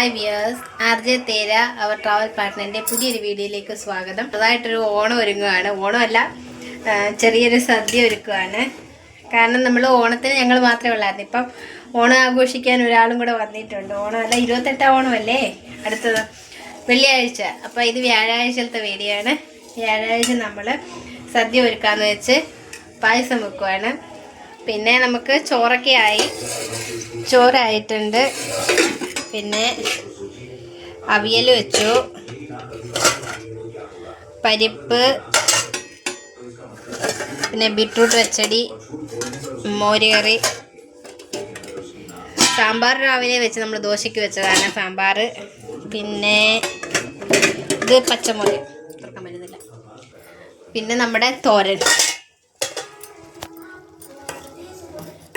Hi viewers R J തേര അവർ travel പാർട്ട്ണറിന്റെ പുതിയൊരു വീഡിയോയിലേക്ക് സ്വാഗതം. അതായിട്ടൊരു ഓണം ഒരുങ്ങുകയാണ് ഓണമല്ല ചെറിയൊരു സദ്യ ഒരുക്കുകയാണ് കാരണം നമ്മൾ ഓണത്തിന് ഞങ്ങൾ മാത്രമേ ഉള്ളായിരുന്നു. ഇപ്പം ഓണം ആഘോഷിക്കാൻ ഒരാളും കൂടെ വന്നിട്ടുണ്ട്. ഓണമല്ല ഇരുപത്തെട്ടാം ഓണമല്ലേ? അടുത്തത് വെള്ളിയാഴ്ച. അപ്പോൾ ഇത് വ്യാഴാഴ്ചത്തെ വീഡിയോ ആണ്. വ്യാഴാഴ്ച നമ്മൾ സദ്യ ഒരുക്കാമെന്ന് വെച്ച് പായസം വെക്കുവാണ്. പിന്നെ നമുക്ക് ചോറൊക്കെ ആയി. ചോറായിട്ടുണ്ട്. പിന്നെ അവിയൽ വെച്ചു. പരിപ്പ് പിന്നെ ബീട്രൂട്ട് വെച്ചടി മോരുകറി സാമ്പാർ രാവിലെ വെച്ച് നമ്മൾ ദോശയ്ക്ക് വെച്ചതാണ് സാമ്പാർ. പിന്നെ ഇത് പച്ചമുളക്. പറ്റുന്നില്ല. പിന്നെ നമ്മുടെ തോരൻ.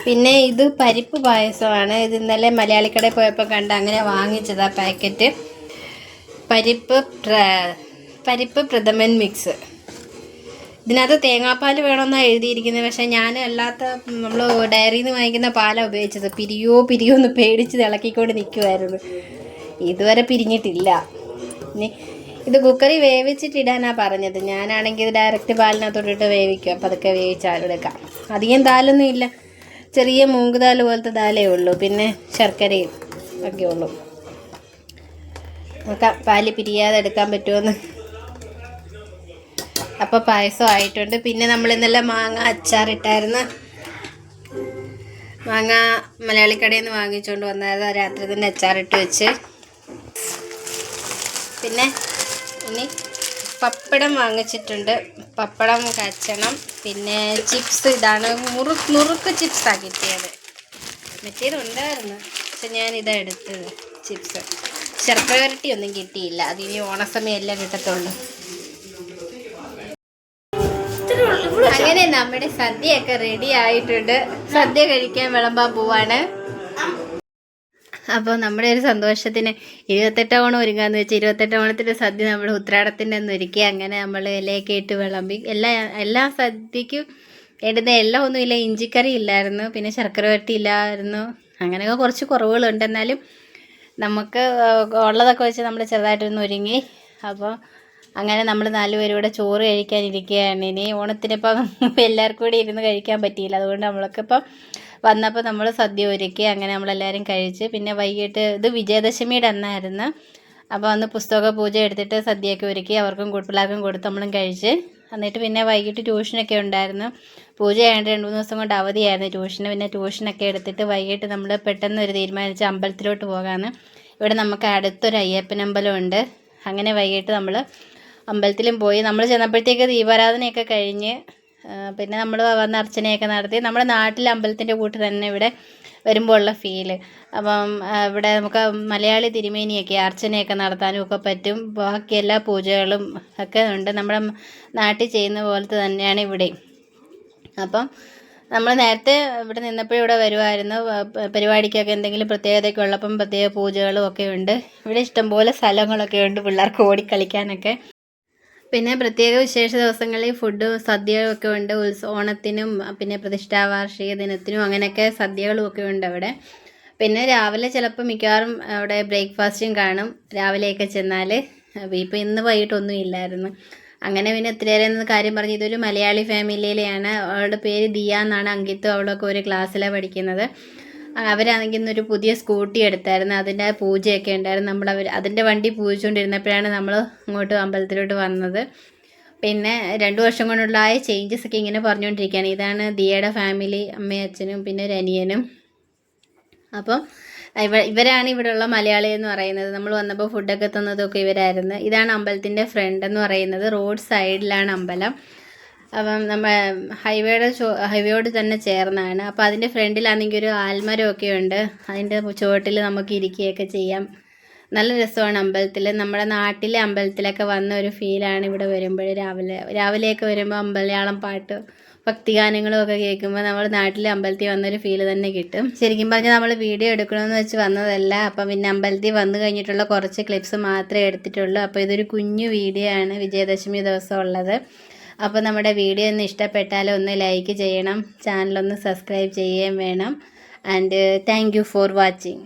പിന്നെ ഇത് പരിപ്പ് പായസമാണ്. ഇത് ഇന്നലെ മലയാളിക്കടയിൽ പോയപ്പോൾ കണ്ട് അങ്ങനെ വാങ്ങിച്ചതാ പാക്കറ്റ്. പരിപ്പ് പരിപ്പ് പ്രഥമൻ മിക്സ്. ഇതിനകത്ത് തേങ്ങാപ്പാൽ വേണമെന്നാണ് എഴുതിയിരിക്കുന്നത്. പക്ഷേ ഞാൻ അല്ലാത്ത നമ്മൾ ഡയറിയിൽ നിന്ന് വാങ്ങിക്കുന്ന പാലാണ് ഉപയോഗിച്ചത്. പിരിയോ പിരിയോ എന്ന് പേടിച്ച് തിളക്കിക്കൊണ്ട് നിൽക്കുമായിരുന്നു ഇതുവരെ പിരിഞ്ഞിട്ടില്ല. ഇനി ഇത് കുക്കറി വേവിച്ചിട്ടിടാനാണ് പറഞ്ഞത്. ഞാനാണെങ്കിൽ ഡയറക്റ്റ് പാലിനകത്തോട്ടിട്ട് വേവിക്കും. അപ്പോൾ അതൊക്കെ വേവിച്ചാലെടുക്കാം അധികം താലൊന്നും ഇല്ല. ചെറിയ മൂങ്ക് ദാൽ പോലത്തെ ദാലേ ഉള്ളൂ. പിന്നെ ശർക്കരയും ഒക്കെ ഉള്ളൂ. നോക്കാം പാൽ പിരിയാതെ എടുക്കാൻ പറ്റുമെന്ന്? അപ്പോൾ പായസം ആയിട്ടുണ്ട്. പിന്നെ നമ്മൾ ഇന്നലെ മാങ്ങ അച്ചാറിട്ടായിരുന്നു മാങ്ങ മലയാളി കടയിൽ നിന്ന് വാങ്ങിച്ചുകൊണ്ട് വന്നത് രാത്രി തന്നെ അച്ചാറിട്ട് വെച്ച്. പിന്നെ ഇനി പപ്പടം വാങ്ങിച്ചിട്ടുണ്ട്. പപ്പടം കച്ചണം. പിന്നെ ചിപ്സ് ഇതാണ്. മുറു നുറുക്ക് ചിപ്സാണ് കിട്ടിയത്. മറ്റേത് ഉണ്ടായിരുന്നു. പക്ഷെ ഞാൻ ഇതാ എടുത്തത് ചിപ്സ് ശർക്കര ഒന്നും കിട്ടിയില്ല. അതിനി ഓണസമയം എല്ലാം കിട്ടത്തുള്ളൂ. അങ്ങനെ നമ്മുടെ സദ്യയൊക്കെ റെഡി ആയിട്ടുണ്ട്. സദ്യ കഴിക്കാൻ വിളമ്പാൻ പോവാണ്. അപ്പോൾ നമ്മുടെ ഒരു സന്തോഷത്തിന് ഇരുപത്തെട്ട് ഓണം ഒരുങ്ങാന്ന് വെച്ചാൽ ഇരുപത്തെട്ട് ഓണത്തിന്റെ സദ്യ നമ്മൾ ഉത്രാടത്തിന്റെ ഒന്ന് ഒരുക്കി അങ്ങനെ നമ്മൾ ഇലയൊക്കെ ഇട്ട് വിളമ്പി. എല്ലാ എല്ലാ സദ്യക്കും ഇടുന്ന എല്ലാം ഒന്നുമില്ല ഇഞ്ചിക്കറി ഇല്ലായിരുന്നു പിന്നെ ശർക്കര വരട്ടി ഇല്ലായിരുന്നു. അങ്ങനെയൊക്കെ കുറച്ച് കുറവുകളുണ്ട്. എന്നാലും നമുക്ക് ഉള്ളതൊക്കെ വെച്ച് നമ്മൾ ചെറുതായിട്ടൊന്ന് ഒരുങ്ങി. അപ്പോൾ അങ്ങനെ നമ്മൾ നാലുപേരും കൂടെ ചോറ് കഴിക്കാനിരിക്കുകയാണ് ഇനി ഓണത്തിനിപ്പം എല്ലാവർക്കും കൂടി ഇരുന്ന് കഴിക്കാൻ പറ്റിയില്ല. അതുകൊണ്ട് നമ്മളൊക്കെ ഇപ്പം വന്നപ്പോൾ നമ്മൾ സദ്യ ഒരുക്കി അങ്ങനെ നമ്മളെല്ലാവരും കഴിച്ച്. പിന്നെ വൈകിട്ട് ഇത് വിജയദശമിയുടെ അന്നായിരുന്നു. അപ്പോൾ അന്ന് പുസ്തക പൂജ എടുത്തിട്ട് സദ്യയൊക്കെ ഒരുക്കി അവർക്കും പിള്ളേർക്കും കൊടുത്ത് നമ്മളും കഴിച്ച്. എന്നിട്ട് പിന്നെ വൈകിട്ട് ട്യൂഷനൊക്കെ ഉണ്ടായിരുന്നു. പൂജ ആയതുകൊണ്ട് രണ്ട് മൂന്ന് ദിവസം കൊണ്ട് അവധിയായിരുന്നു ട്യൂഷന്. പിന്നെ ട്യൂഷനൊക്കെ എടുത്തിട്ട് വൈകിട്ട് നമ്മൾ പെട്ടെന്ന് ഒരു തീരുമാനിച്ച് അമ്പലത്തിലോട്ട് പോകാമെന്ന് ഇവിടെ നമുക്ക് അടുത്തൊരു അയ്യപ്പനമ്പലം ഉണ്ട്. അങ്ങനെ വൈകിട്ട് നമ്മൾ അമ്പലത്തിലും പോയി നമ്മൾ ചെന്നപ്പോഴത്തേക്ക് ദീപാരാധനയൊക്കെ കഴിഞ്ഞ് പിന്നെ നമ്മൾ വന്ന് അർച്ചനയൊക്കെ നടത്തി. നമ്മുടെ നാട്ടിലെ അമ്പലത്തിന്റെ കൂട്ട് തന്നെ ഇവിടെ വരുമ്പോൾ ഉള്ള ഫീൽ അപ്പം ഇവിടെ നമുക്ക് മലയാളി തിരുമേനിയൊക്കെ അർച്ചനയൊക്കെ നടത്താനും ഒക്കെ പറ്റും. ബാക്കി എല്ലാ പൂജകളും ഒക്കെ ഉണ്ട്. നമ്മുടെ നാട്ടിൽ ചെയ്യുന്ന പോലത്തെ തന്നെയാണ് ഇവിടെ. അപ്പം നമ്മൾ നേരത്തെ ഇവിടെ നിന്നപ്പോഴും ഇവിടെ വരുമായിരുന്നു പരിപാടിക്കൊക്കെ എന്തെങ്കിലും പ്രത്യേകതയൊക്കെ ഉള്ളപ്പം പ്രത്യേക പൂജകളും ഒക്കെ ഉണ്ട്. ഇവിടെ ഇഷ്ടംപോലെ സ്ഥലങ്ങളൊക്കെ ഉണ്ട് പിള്ളേർക്ക് ഓടിക്കളിക്കാനൊക്കെ പിന്നെ പ്രത്യേക വിശേഷ ദിവസങ്ങളിൽ ഫുഡ് സദ്യയൊക്കെ ഉണ്ട്. ഉത്സവ ഓണത്തിനും പിന്നെ പ്രതിഷ്ഠാ വാർഷിക ദിനത്തിനും അങ്ങനെയൊക്കെ സദ്യകളും ഒക്കെ ഉണ്ട് അവിടെ. പിന്നെ രാവിലെ ചിലപ്പോൾ മിക്കവാറും അവിടെ ബ്രേക്ക്ഫാസ്റ്റും കാണും. രാവിലെയൊക്കെ ചെന്നാൽ ഇപ്പോൾ ഇന്ന് വൈകിട്ടൊന്നും ഇല്ലായിരുന്നു. അങ്ങനെ പിന്നെ ഒത്തിരിയേറെ എന്ന കാര്യം പറഞ്ഞു ഇതൊരു മലയാളി ഫാമിലിയിലെയാണ് അവളുടെ പേര് ദിയ എന്നാണ്. അങ്കിത്തും അവളൊക്കെ ഒരു ക്ലാസ്സിലാണ് പഠിക്കുന്നത്. അവരാണെങ്കിൽ ഇന്നൊരു പുതിയ സ്കൂട്ടി എടുത്തായിരുന്നു അതിന്റെ പൂജയൊക്കെ ഉണ്ടായിരുന്നു. നമ്മൾ അവർ അതിന്റെ വണ്ടി പൂജിച്ചുകൊണ്ടിരുന്നപ്പോഴാണ് നമ്മൾ ഇങ്ങോട്ട് അമ്പലത്തിലോട്ട് വന്നത്. പിന്നെ രണ്ട് വർഷം കൊണ്ടുള്ള ആയ ചേഞ്ചസ് ഒക്കെ ഇങ്ങനെ പറഞ്ഞുകൊണ്ടിരിക്കുകയാണ്. ഇതാണ് ദിയയുടെ ഫാമിലി അമ്മയും അച്ഛനും പിന്നെ ഒരു അനിയനും. അപ്പം ഇവ ഇവരാണ് ഇവിടെയുള്ള മലയാളി എന്ന് പറയുന്നത്. നമ്മൾ വന്നപ്പോൾ ഫുഡൊക്കെ തന്നതൊക്കെ ഇവരായിരുന്നു. ഇതാണ് അമ്പലത്തിന്റെ ഫ്രണ്ട് എന്ന് പറയുന്നത്. റോഡ് സൈഡിലാണ് അമ്പലം. അപ്പം നമ്മൾ ഹൈവേയുടെ ഹൈവേയോട് തന്നെ ചേർന്നാണ്. അപ്പോൾ അതിന്റെ ഫ്രണ്ടിലാണെങ്കിൽ ഒരു ആൽമരമൊക്കെ ഉണ്ട്. അതിന്റെ ചുവട്ടിൽ നമുക്ക് ഇരിക്കുകയൊക്കെ ചെയ്യാം. നല്ല രസമാണ് അമ്പലത്തിൽ നമ്മുടെ നാട്ടിലെ അമ്പലത്തിലൊക്കെ വന്ന ഒരു ഫീലാണ് ഇവിടെ വരുമ്പോൾ രാവിലെ. രാവിലെയൊക്കെ വരുമ്പോൾ അമ്പലയാളം പാട്ട് ഭക്തിഗാനങ്ങളും ഒക്കെ കേൾക്കുമ്പോൾ നമ്മുടെ നാട്ടിലെ അമ്പലത്തിൽ വന്നൊരു ഫീൽ തന്നെ കിട്ടും. ശരിക്കും പറഞ്ഞാൽ നമ്മൾ വീഡിയോ എടുക്കണമെന്ന് വെച്ച് വന്നതല്ല. അപ്പം പിന്നെ അമ്പലത്തിൽ വന്നു കഴിഞ്ഞിട്ടുള്ള കുറച്ച് ക്ലിപ്സ് മാത്രമേ എടുത്തിട്ടുള്ളൂ. അപ്പോൾ ഇതൊരു കുഞ്ഞു വീഡിയോ ആണ് വിജയദശമി ദിവസം ഉള്ളത്. അപ്പോൾ നമ്മുടെ വീഡിയോ ഒന്ന് ഇഷ്ടപ്പെട്ടാൽ ഒന്ന് ലൈക്ക് ചെയ്യണം. ചാനലൊന്ന് സബ്സ്ക്രൈബ് ചെയ്യുകയും വേണം. And thank for watching